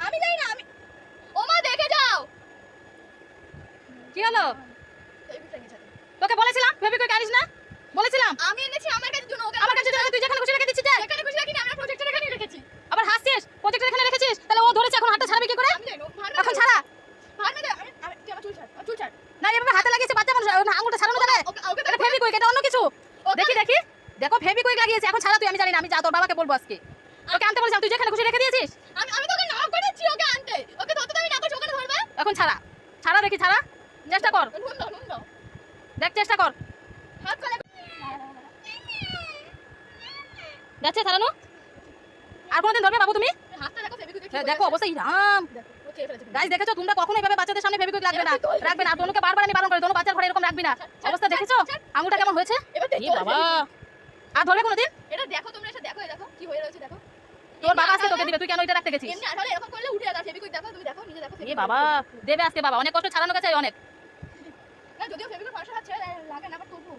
হাত দেখে যাও। কি বলেছিলাম ভেবে কই না? বলেছিলাম। আমি এনেছি আমার কাছে জন্য আমার কাছে তুই যেখানে খুশি রেখে দিচ্ছিস এখানে খুশি রাখিনি আমরা প্রজেক্টর এখানে রেখেছি। আবার হাসছিস? প্রজেক্টর এখানে রেখেছিস? তাহলে ও ধরেছে এখন হাতটা ছাড়বে কি করে? এখন ছাড়া। না এভাবে হাতে লাগিয়েছে বাচ্চা মানুষ আঙুলটা ছাড়ানো যাবে এটা ফেবিকুইক এটা অন্য কিছু। দেখি দেখি। বাবাকে বলব আজকে। তোকে আনতে বলছিলাম তুই যেখানে খুশি রেখে দিয়েছিস? আমি আমি তোকে না করেছি ওকে আনতে। ওকে ধরতে তো আমি না করছি ওখানে ধরবে? এখন ছাড়া। ছাড়া দেখি ছাড়া। চেষ্টা কর। দেখ চেষ্টা কর। হাত করে যাচ্ছে ছাড়ানো? আর কোনোদিন ধরবে বাবু তুমি? দেখো হ্যাঁ, দেখো অবশ্যই রাম। দেখো গাইস দেখেছ? তোমরা কখনো এভাবে বাচ্চাদের সামনে ফেবিকুইক লাগবে না। রাখবে না। আর তোমাকে বারবার আমি বারণ করি তোমার বাচ্চার ঘরে এরকম রাখবি না। অবস্থা দেখেছ? আঙুলটা কেমন হয়েছে? বাবা। আর ধরবে কোনোদিন? এটা দেখো তোমরা এসে দেখো দেখো কি হয়ে রয়েছে দেখো। তোর বাবা আজকে তোকে দিবে তুই কেন এটা রাখতে গেছিস? এমনি আসলে এরকম করলে উঠে যাবে ফেবিকুইক দেখো তুমি দেখো নিজে দেখো এ বাবা দেবে আজকে বাবা অনেক কষ্ট ছাড়ানো গেছে অনেক। না যদিও ফেবিকুইক লাগে না বাট তবু